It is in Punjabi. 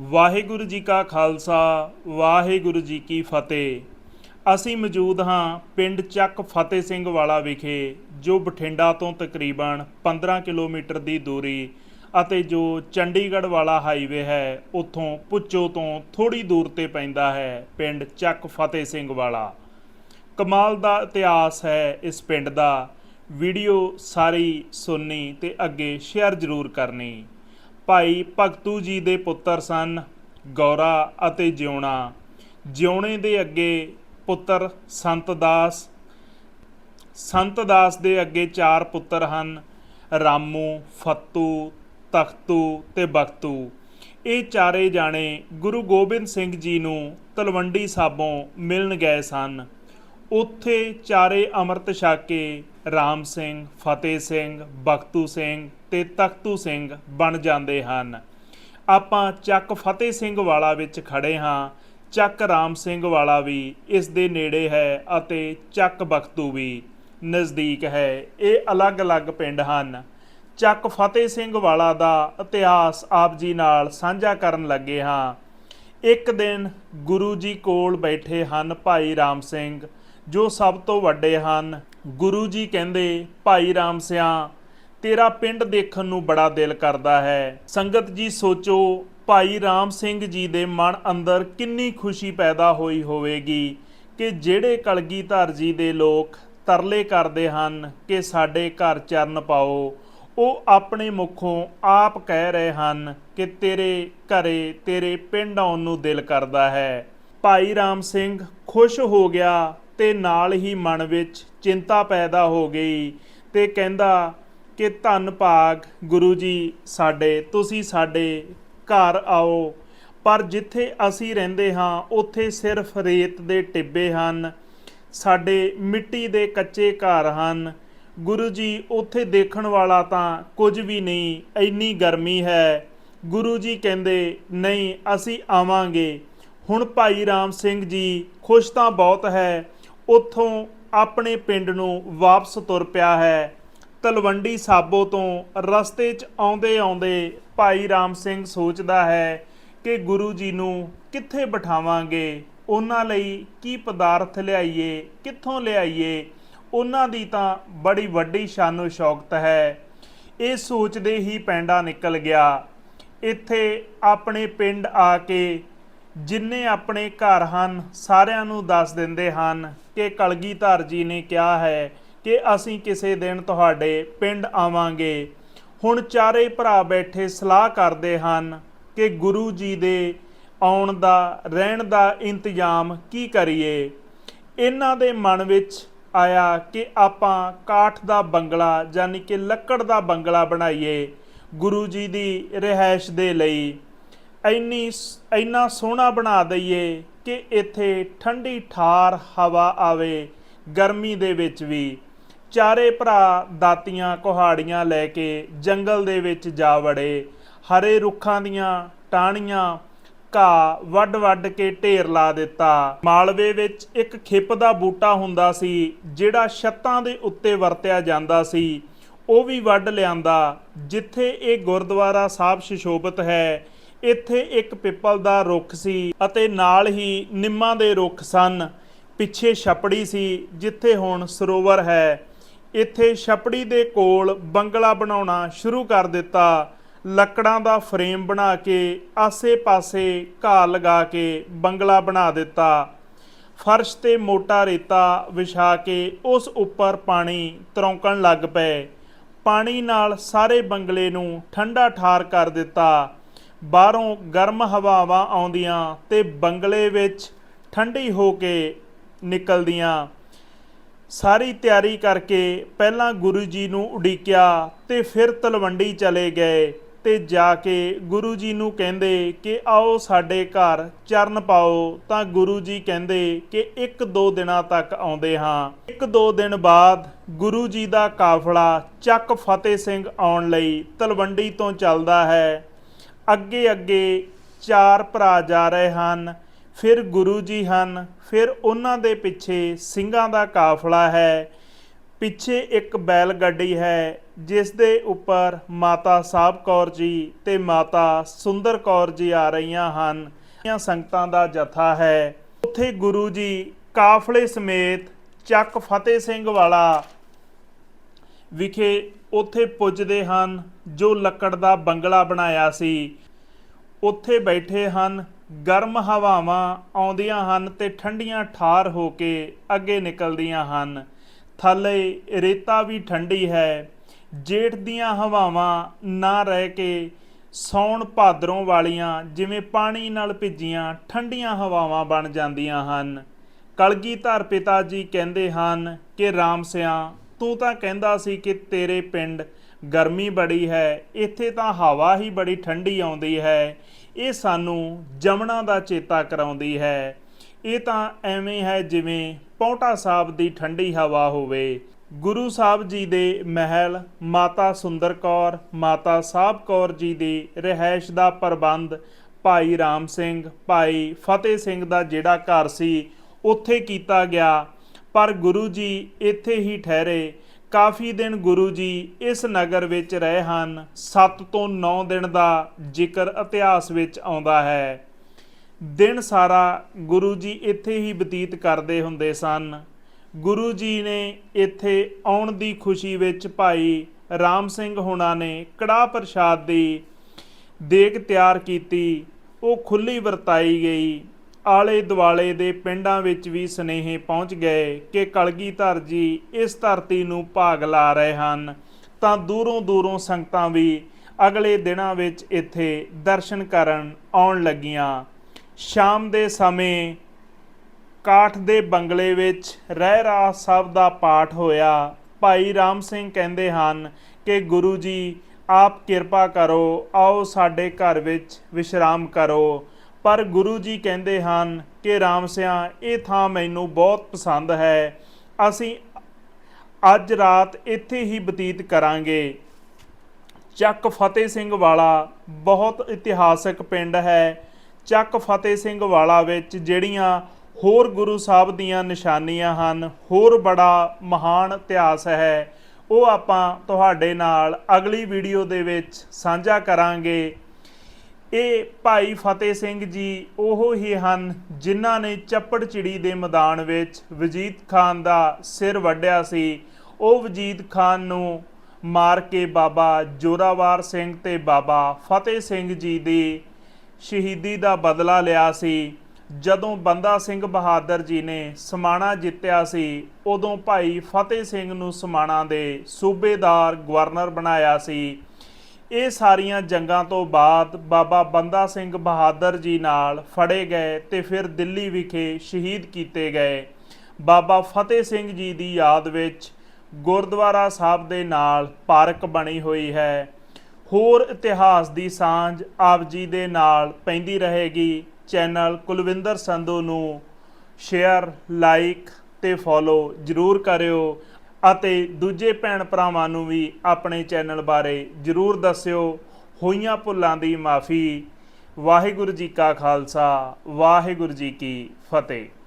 ਵਾਹਿਗੁਰੂ ਜੀ ਕਾ ਖਾਲਸਾ, ਵਾਹਿਗੁਰੂ ਜੀ ਕੀ ਫਤਿਹ। ਅਸੀਂ ਮੌਜੂਦ ਹਾਂ ਪਿੰਡ ਚੱਕ ਫਤਿਹ ਸਿੰਘ ਵਾਲਾ ਵਿਖੇ, ਜੋ ਬਠਿੰਡਾ ਤੋਂ ਤਕਰੀਬਨ 15 ਕਿਲੋਮੀਟਰ ਦੀ ਦੂਰੀ ਅਤੇ ਜੋ ਚੰਡੀਗੜ੍ਹ ਵਾਲਾ ਹਾਈਵੇ ਹੈ, ਉੱਥੋਂ ਪੁੱਚੋ ਤੋਂ ਥੋੜੀ ਦੂਰ ਤੇ ਪੈਂਦਾ ਹੈ ਪਿੰਡ ਚੱਕ ਫਤਿਹ ਸਿੰਘ ਵਾਲਾ। ਕਮਾਲ ਦਾ ਇਤਿਹਾਸ ਹੈ ਇਸ ਪਿੰਡ ਦਾ। ਵੀਡੀਓ ਸਾਰੀ ਸੁਣਨੀ ਤੇ ਅੱਗੇ ਸ਼ੇਅਰ ਜ਼ਰੂਰ ਕਰਨੀ। ਭਾਈ ਭਗਤੂ ਜੀ ਦੇ ਪੁੱਤਰ ਸਨ, ਗੌਰਾ ਅਤੇ ਜਿਉਣਾ। ਜਿਉਣੇ ਦੇ ਅੱਗੇ ਪੁੱਤਰ ਸੰਤ ਦਾਸ। ਸੰਤ ਦਾਸ ਦੇ ਅੱਗੇ ਚਾਰ ਪੁੱਤਰ ਹਨ, ਰਾਮੂ, ਫੱਤੂ, ਤਖਤੂ ਤੇ ਬਖਤੂ। ਇਹ ਚਾਰੇ ਜਾਣੇ ਗੁਰੂ ਗੋਬਿੰਦ ਸਿੰਘ ਜੀ ਨੂੰ ਤਲਵੰਡੀ ਸਾਬੋਂ ਮਿਲਣ ਗਏ ਸਨ। ਉੱਥੇ ਚਾਰੇ ਅੰਮ੍ਰਿਤ ਛਾਕੇ, ਰਾਮ ਸਿੰਘ, ਫਤਿਹ ਸਿੰਘ, ਬਖਤੂ ਸਿੰਘ ਤੇ ਤਖਤੂ ਸਿੰਘ ਬਣ ਜਾਂਦੇ ਹਨ। ਆਪਾਂ ਚੱਕ ਫਤਿਹ ਸਿੰਘ ਵਾਲਾ ਵਿੱਚ ਖੜੇ ਹਾਂ, ਚੱਕ ਰਾਮ ਸਿੰਘ ਵਾਲਾ ਵੀ ਇਸ ਦੇ ਨੇੜੇ ਹੈ ਅਤੇ ਚੱਕ ਬਖਤੂ ਵੀ ਨਜ਼ਦੀਕ ਹੈ। ਇਹ ਅਲੱਗ-ਅਲੱਗ ਪਿੰਡ ਹਨ। ਚੱਕ ਫਤਿਹ ਸਿੰਘ ਵਾਲਾ ਦਾ ਇਤਿਹਾਸ ਆਪ ਜੀ ਨਾਲ ਸਾਂਝਾ ਕਰਨ ਲੱਗੇ ਹਾਂ। ਇੱਕ ਦਿਨ ਗੁਰੂ ਜੀ ਕੋਲ ਬੈਠੇ ਹਨ ਭਾਈ ਰਾਮ ਸਿੰਘ ਜੋ ਸਭ ਤੋਂ ਵੱਡੇ ਹਨ। ਗੁਰੂ ਜੀ ਕਹਿੰਦੇ, ਭਾਈ ਰਾਮ ਸਿਆ, ਤੇਰਾ ਪਿੰਡ ਦੇਖਣ ਨੂੰ ਬੜਾ ਦਿਲ ਕਰਦਾ ਹੈ। ਸੰਗਤ ਜੀ ਸੋਚੋ, ਭਾਈ ਰਾਮ ਸਿੰਘ ਜੀ ਦੇ ਮਨ ਅੰਦਰ ਕਿੰਨੀ ਖੁਸ਼ੀ ਪੈਦਾ ਹੋਈ ਹੋਵੇਗੀ ਕਿ ਜਿਹੜੇ ਕਲਗੀਧਰ ਜੀ ਦੇ ਲੋਕ ਤਰਲੇ ਕਰਦੇ ਹਨ ਕਿ ਸਾਡੇ ਘਰ ਚਰਨ ਪਾਓ। ਉਹ ਆਪਣੇ ਮੁਖੋਂ ਆਪ ਕਹਿ ਰਹੇ ਹਨ ਕਿ ਤੇਰੇ ਘਰੇ, ਤੇਰੇ ਪਿੰਡ ਆਉਣ ਨੂੰ ਦਿਲ ਕਰਦਾ ਹੈ। ਭਾਈ ਰਾਮ ਸਿੰਘ ਖੁਸ਼ ਹੋ ਗਿਆ ਤੇ ਨਾਲ ਹੀ ਮਨ ਵਿੱਚ ਚਿੰਤਾ ਪੈਦਾ ਹੋ ਗਈ ਤੇ ਕਹਿੰਦਾ ਕਿ ਧੰਨ ਭਾਗ ਗੁਰੂ ਜੀ ਸਾਡੇ, ਤੁਸੀਂ ਸਾਡੇ ਘਰ ਆਓ। ਪਰ ਜਿੱਥੇ ਅਸੀਂ ਰਹਿੰਦੇ ਹਾਂ, ਉੱਥੇ ਸਿਰਫ ਰੇਤ ਦੇ ਟਿੱਬੇ ਹਨ। ਸਾਡੇ ਮਿੱਟੀ ਦੇ ਕੱਚੇ ਘਰ ਹਨ। ਗੁਰੂ ਜੀ, ਉੱਥੇ ਦੇਖਣ ਵਾਲਾ ਤਾਂ ਕੁਝ ਵੀ ਨਹੀਂ, ਇੰਨੀ ਗਰਮੀ ਹੈ। ਗੁਰੂ ਜੀ ਕਹਿੰਦੇ, ਨਹੀਂ, ਅਸੀਂ ਆਵਾਂਗੇ। ਹੁਣ ਭਾਈ ਰਾਮ ਸਿੰਘ ਜੀ ਖੁਸ਼ ਤਾਂ ਬਹੁਤ ਹੈ ਉੱਥੋਂ ਆਪਣੇ ਪਿੰਡ ਨੂੰ ਵਾਪਸ ਤੁਰ ਪਿਆ ਹੈ। ਤਲਵੰਡੀ ਸਾਬੋ ਤੋਂ ਰਸਤੇ 'ਚ ਆਉਂਦੇ ਆਉਂਦੇ ਭਾਈ ਰਾਮ ਸਿੰਘ ਸੋਚਦਾ ਹੈ ਕਿ ਗੁਰੂ ਜੀ ਨੂੰ ਕਿੱਥੇ ਬਿਠਾਵਾਂਗੇ? ਉਹਨਾਂ ਲਈ ਕੀ ਪਦਾਰਥ ਲਿਆਈਏ? ਕਿੱਥੋਂ ਲਿਆਈਏ? ਉਹਨਾਂ ਦੀ ਤਾਂ ਬੜੀ ਵੱਡੀ ਸ਼ਾਨੋ ਸ਼ੌਕਤ ਹੈ। ਇਹ ਸੋਚਦੇ ਹੀ ਪੈਂਡਾ ਨਿਕਲ ਗਿਆ। ਇੱਥੇ ਆਪਣੇ ਪਿੰਡ ਆ ਕੇ ਜਿੰਨੇ ਆਪਣੇ ਘਰ ਹਨ, ਸਾਰਿਆਂ ਨੂੰ ਦੱਸ ਦਿੰਦੇ ਹਨ ਕਿ ਕਲਗੀਧਰ ਜੀ ਨੇ ਕਿਹਾ ਹੈ ਕਿ ਅਸੀਂ ਕਿਸੇ ਦਿਨ ਤੁਹਾਡੇ ਪਿੰਡ ਆਵਾਂਗੇ। ਹੁਣ ਚਾਰੇ ਭਰਾ ਬੈਠੇ ਸਲਾਹ ਕਰਦੇ ਹਨ ਕਿ ਗੁਰੂ ਜੀ ਦੇ ਆਉਣ ਦਾ, ਰਹਿਣ ਦਾ ਇੰਤਜ਼ਾਮ ਕੀ ਕਰੀਏ। ਇਹਨਾਂ ਦੇ ਮਨ ਵਿੱਚ ਆਇਆ ਕਿ ਆਪਾਂ ਕਾਠ ਦਾ ਬੰਗਲਾ ਯਾਨੀ ਕਿ ਲੱਕੜ ਦਾ ਬੰਗਲਾ ਬਣਾਈਏ ਗੁਰੂ ਜੀ ਦੀ ਰਿਹਾਇਸ਼ ਦੇ ਲਈ। ਇੰਨੀ ਇੰਨਾ ਸੋਹਣਾ ਬਣਾ ਦਈਏ ਕਿ ਇੱਥੇ ਠੰਡੀ ਠਾਰ ਹਵਾ ਆਵੇ, ਗਰਮੀ ਦੇ ਵਿੱਚ ਵੀ। ਚਾਰੇ ਭਰਾ ਦਾਤੀਆਂ ਕੁਹਾੜੀਆਂ ਲੈ ਕੇ ਜੰਗਲ ਦੇ ਵਿੱਚ ਜਾ ਵੜੇ। ਹਰੇ ਰੁੱਖਾਂ ਦੀਆਂ ਟਾਹਣੀਆਂ ਘਾਹ ਵੱਡ-ਵੱਡ ਕੇ ਢੇਰ ਲਾ ਦਿੱਤਾ। ਮਾਲਵੇ ਵਿੱਚ ਇੱਕ ਖਿੱਪ ਦਾ ਬੂਟਾ ਹੁੰਦਾ ਸੀ, ਜਿਹੜਾ ਛੱਤਾਂ ਦੇ ਉੱਤੇ ਵਰਤਿਆ ਜਾਂਦਾ ਸੀ। ਉਹ ਵੀ ਵੱਢ ਲਿਆਂਦਾ, ਜਿੱਥੇ ਇਹ ਗੁਰਦੁਆਰਾ ਸਾਹਿਬ ਸ਼ਿਸ਼ੋਭਤ ਹੈ ਇੱਥੇ ਇੱਕ ਪਿੱਪਲ ਦਾ ਰੁੱਖ ਸੀ ਅਤੇ ਨਾਲ ਹੀ ਨਿੰਮਾਂ ਦੇ ਰੁੱਖ ਸਨ। ਪਿੱਛੇ ਛਪੜੀ ਸੀ, ਜਿੱਥੇ ਹੁਣ ਸਰੋਵਰ ਹੈ। ਇੱਥੇ ਛਪੜੀ ਦੇ ਕੋਲ ਬੰਗਲਾ ਬਣਾਉਣਾ ਸ਼ੁਰੂ ਕਰ ਦਿੱਤਾ। ਲੱਕੜਾਂ ਦਾ ਫਰੇਮ ਬਣਾ ਕੇ, ਆਸੇ-ਪਾਸੇ ਘਾਹ ਲਗਾ ਕੇ ਬੰਗਲਾ ਬਣਾ ਦਿੱਤਾ। ਫਰਸ਼ ਤੇ ਮੋਟਾ ਰੇਤਾ ਵਿਛਾ ਕੇ ਉਸ ਉੱਪਰ ਪਾਣੀ ਤਰੌਂਕਣ ਲੱਗ ਪਏ। ਪਾਣੀ ਨਾਲ ਸਾਰੇ ਬੰਗਲੇ ਨੂੰ ਠੰਡਾ ਠਾਰ ਕਰ ਦਿੱਤਾ। ਬਾਹਰੋਂ ਗਰਮ ਹਵਾਵਾਂ ਆਉਂਦੀਆਂ ਤੇ ਬੰਗਲੇ ਵਿੱਚ ਠੰਡੀ ਹੋ ਕੇ ਨਿਕਲਦੀਆਂ। ਸਾਰੀ ਤਿਆਰੀ ਕਰਕੇ ਪਹਿਲਾਂ ਗੁਰੂ ਜੀ ਨੂੰ ਉਡੀਕਿਆ ਤੇ ਫਿਰ ਤਲਵੰਡੀ ਚਲੇ ਗਏ ਤੇ ਜਾ ਕੇ ਗੁਰੂ ਜੀ ਨੂੰ ਕਹਿੰਦੇ ਕਿ ਆਓ ਸਾਡੇ ਘਰ ਚਰਨ ਪਾਓ। ਤਾਂ ਗੁਰੂ ਜੀ ਕਹਿੰਦੇ ਕਿ ਇੱਕ ਦੋ ਦਿਨਾਂ ਤੱਕ ਆਉਂਦੇ ਹਾਂ। ਇੱਕ ਦੋ ਦਿਨ ਬਾਅਦ ਗੁਰੂ ਜੀ ਦਾ ਕਾਫਲਾ ਚੱਕ ਫਤਿਹ ਸਿੰਘ ਆਉਣ ਲਈ ਤਲਵੰਡੀ ਤੋਂ ਚੱਲਦਾ ਹੈ। ਅੱਗੇ ਅੱਗੇ ਚਾਰ ਭਰਾ ਜਾ ਰਹੇ ਹਨ, ਫਿਰ ਗੁਰੂ ਜੀ ਹਨ, ਫਿਰ ਉਹਨਾਂ ਦੇ ਪਿੱਛੇ ਸਿੰਘਾਂ ਦਾ ਕਾਫਲਾ ਹੈ। ਪਿੱਛੇ ਇੱਕ ਬੈਲ ਗੱਡੀ ਹੈ, ਜਿਸ ਦੇ ਉੱਪਰ ਮਾਤਾ ਸਾਹਿਬ ਕੌਰ ਜੀ ਤੇ ਮਾਤਾ ਸੁੰਦਰ ਕੌਰ ਜੀ ਆ ਰਹੀਆਂ ਹਨ। ਇਹ ਸੰਗਤਾਂ ਦਾ ਜਥਾ ਹੈ। ਉੱਥੇ ਗੁਰੂ ਜੀ ਕਾਫਲੇ ਸਮੇਤ ਚੱਕ ਫਤਿਹ ਸਿੰਘ ਵਾਲਾ ਵਿਖੇ ਉੱਥੇ ਪੁੱਜਦੇ ਹਨ ਜੋ ਲੱਕੜ ਦਾ ਬੰਗਲਾ ਬਣਾਇਆ ਸੀ। ਉੱਥੇ ਬੈਠੇ ਹਨ, ਗਰਮ ਹਵਾਵਾਂ ਆਉਂਦੀਆਂ ਹਨ ਤੇ ਠੰਡੀਆਂ ਠਾਰ ਹੋ ਕੇ ਅੱਗੇ ਨਿਕਲਦੀਆਂ ਹਨ। ਥੱਲੇ ਰੇਤਾ ਵੀ ਠੰਡੀ ਹੈ, ਜੇਠ ਦੀਆਂ ਹਵਾਵਾਂ ਨਾ ਰਹਿ ਕੇ ਸੌਣ ਭਾਦਰੋਂ ਵਾਲੀਆਂ ਜਿਵੇਂ ਪਾਣੀ ਨਾਲ ਭਿੱਜੀਆਂ ਠੰਡੀਆਂ ਹਵਾਵਾਂ ਬਣ ਜਾਂਦੀਆਂ ਹਨ। ਕਲਗੀਧਰ ਪਿਤਾ ਜੀ ਕਹਿੰਦੇ ਹਨ ਕਿ ਰਾਮ ਸਿਆ ਤੂੰ ਤਾਂ ਕਹਿੰਦਾ ਸੀ ਕਿ ਤੇਰੇ ਪਿੰਡ ਗਰਮੀ ਬੜੀ ਹੈ, ਇੱਥੇ ਤਾਂ ਹਵਾ ਹੀ ਬੜੀ ਠੰਡੀ ਆਉਂਦੀ ਹੈ। ਇਹ ਸਾਨੂੰ ਜਮਣਾ ਦਾ ਚੇਤਾ ਕਰਾਉਂਦੀ ਹੈ। ਇਹ ਤਾਂ ਐਵੇਂ ਹੈ ਜਿਵੇਂ ਪੌਂਟਾ ਸਾਹਿਬ ਦੀ ਠੰਡੀ ਹਵਾ ਹੋਵੇ। ਗੁਰੂ ਸਾਹਿਬ ਜੀ ਦੇ ਮਹਿਲ, ਮਾਤਾ ਸੁੰਦਰ ਕੌਰ, ਮਾਤਾ ਸਾਹਿਬ ਕੌਰ ਜੀ ਦੀ ਰਹਿائش ਦਾ ਪ੍ਰਬੰਧ, ਭਾਈ ਰਾਮ ਸਿੰਘ, ਭਾਈ ਫਤਿਹ ਸਿੰਘ ਦਾ ਜਿਹੜਾ ਘਰ ਸੀ, ਉੱਥੇ ਕੀਤਾ ਗਿਆ। ਪਰ ਗੁਰੂ ਜੀ ਇੱਥੇ ਹੀ ਠਹਿਰੇ। ਕਾਫੀ ਦਿਨ ਗੁਰੂ ਜੀ ਇਸ ਨਗਰ ਵਿੱਚ ਰਹੇ ਹਨ। 7 ਤੋਂ 9 ਦਿਨ ਦਾ ਜ਼ਿਕਰ ਇਤਿਹਾਸ ਵਿੱਚ ਆਉਂਦਾ ਹੈ। ਦਿਨ ਸਾਰਾ ਗੁਰੂ ਜੀ ਇੱਥੇ ਹੀ ਬਤੀਤ ਕਰਦੇ ਹੁੰਦੇ ਸਨ। ਗੁਰੂ ਜੀ ਨੇ ਇੱਥੇ ਆਉਣ ਦੀ ਖੁਸ਼ੀ ਵਿੱਚ ਭਾਈ ਰਾਮ ਸਿੰਘ ਹੁਣਾਂ ਨੇ ਕੜਾਹ ਪ੍ਰਸ਼ਾਦ ਦੀ ਦੇਗ ਤਿਆਰ ਕੀਤੀ। ਉਹ ਖੁੱਲੀ ਵਰਤਾਈ ਗਈ। ਆਲੇ ਦੁਆਲੇ ਦੇ ਪਿੰਡਾਂ ਵਿੱਚ ਵੀ ਸਨੇਹੇ ਪਹੁੰਚ ਗਏ ਕਿ ਕਲਗੀਧਰ ਜੀ ਇਸ ਧਰਤੀ ਨੂੰ ਭਾਗ ਲਾ ਰਹੇ ਹਨ। ਤਾਂ ਦੂਰੋਂ ਦੂਰੋਂ ਸੰਗਤਾਂ ਵੀ ਅਗਲੇ ਦਿਨਾਂ ਵਿੱਚ ਇੱਥੇ ਦਰਸ਼ਨ ਕਰਨ ਆਉਣ ਲੱਗੀਆਂ। ਸ਼ਾਮ ਦੇ ਸਮੇਂ ਕਾਠ ਦੇ ਬੰਗਲੇ ਵਿੱਚ ਰਹਿ ਰਾ ਸਾਹਿਬ ਦਾ ਪਾਠ ਹੋਇਆ। ਭਾਈ ਰਾਮ ਸਿੰਘ ਕਹਿੰਦੇ ਹਨ ਕਿ ਗੁਰੂ ਜੀ, ਆਪ ਕਿਰਪਾ ਕਰੋ, ਆਓ ਸਾਡੇ ਘਰ ਵਿੱਚ ਵਿਸ਼ਰਾਮ ਕਰੋ। ਪਰ ਗੁਰੂ ਜੀ ਕਹਿੰਦੇ ਹਨ ਕਿ ਰਾਮ ਸਿਆ, ਇਹ ਥਾਂ ਮੈਨੂੰ ਬਹੁਤ ਪਸੰਦ ਹੈ। ਅਸੀਂ ਅੱਜ ਰਾਤ ਇੱਥੇ ਹੀ ਬਤੀਤ ਕਰਾਂਗੇ। ਚੱਕ ਫਤਿਹ ਸਿੰਘ ਵਾਲਾ ਬਹੁਤ ਇਤਿਹਾਸਕ ਪਿੰਡ ਹੈ। ਚੱਕ ਫਤਿਹ ਸਿੰਘ ਵਾਲਾ ਵਿੱਚ ਜਿਹੜੀਆਂ ਹੋਰ ਗੁਰੂ ਸਾਹਿਬ ਦੀਆਂ ਨਿਸ਼ਾਨੀਆਂ ਹਨ, ਹੋਰ ਬੜਾ ਮਹਾਨ ਇਤਿਹਾਸ ਹੈ। ਉਹ ਆਪਾਂ ਤੁਹਾਡੇ ਨਾਲ ਅਗਲੀ ਵੀਡੀਓ ਦੇ ਵਿੱਚ ਸਾਂਝਾ ਕਰਾਂਗੇ। ਇਹ ਭਾਈ ਫਤਿਹ ਸਿੰਘ ਜੀ ਉਹ ਹੀ ਹਨ ਜਿਨ੍ਹਾਂ ਨੇ ਚੱਪੜ ਚਿੜੀ ਦੇ ਮੈਦਾਨ ਵਿੱਚ ਵਜੀਦ ਖਾਨ ਦਾ ਸਿਰ ਵੱਢਿਆ ਸੀ। ਉਹ ਵਜੀਦ ਖਾਨ ਨੂੰ ਮਾਰ ਕੇ ਬਾਬਾ ਜ਼ੋਰਾਵਾਰ ਸਿੰਘ ਤੇ ਬਾਬਾ ਫਤਿਹ ਸਿੰਘ ਜੀ ਦੀ ਸ਼ਹੀਦੀ ਦਾ ਬਦਲਾ ਲਿਆ ਸੀ। ਜਦੋਂ ਬੰਦਾ ਸਿੰਘ ਬਹਾਦਰ ਜੀ ਨੇ ਸਮਾਣਾ ਜਿੱਤਿਆ ਸੀ, ਉਦੋਂ ਭਾਈ ਫਤਿਹ ਸਿੰਘ ਨੂੰ ਸਮਾਣਾ ਦੇ ਸੂਬੇਦਾਰ ਗਵਰਨਰ ਬਣਾਇਆ ਸੀ। ਇਹ ਸਾਰੀਆਂ ਜੰਗਾਂ ਤੋਂ ਬਾਅਦ ਬਾਬਾ ਬੰਦਾ ਸਿੰਘ ਬਹਾਦਰ ਜੀ ਨਾਲ ਫੜੇ ਗਏ ਤੇ ਫਿਰ ਦਿੱਲੀ ਵਿਖੇ ਸ਼ਹੀਦ ਕੀਤੇ ਗਏ। ਬਾਬਾ ਫਤਿਹ ਸਿੰਘ ਜੀ ਦੀ ਯਾਦ ਵਿੱਚ ਗੁਰਦੁਆਰਾ ਸਾਹਿਬ ਦੇ ਨਾਲ ਪਾਰਕ ਬਣੀ ਹੋਈ ਹੈ। ਹੋਰ ਇਤਿਹਾਸ ਦੀ ਸਾਂਝ ਆਪ ਜੀ ਦੇ ਨਾਲ ਪੈਂਦੀ ਰਹੇਗੀ। ਚੈਨਲ ਕੁਲਵਿੰਦਰ ਸੰਧੂ ਨੂੰ ਸ਼ੇਅਰ, ਲਾਈਕ ਤੇ ਫੋਲੋ ਜਰੂਰ ਕਰਿਓ। ਅਤੇ ਦੂਜੇ ਭੈਣ ਭਰਾਵਾਂ ਨੂੰ ਵੀ ਆਪਣੇ ਚੈਨਲ ਬਾਰੇ ਜਰੂਰ ਦੱਸਿਓ। ਹੋਈਆਂ ਭੁੱਲਾਂ ਦੀ ਮਾਫੀ। ਵਾਹਿਗੁਰੂ ਜੀ ਕਾ ਖਾਲਸਾ, ਵਾਹਿਗੁਰੂ ਜੀ ਕੀ ਫਤਿਹ।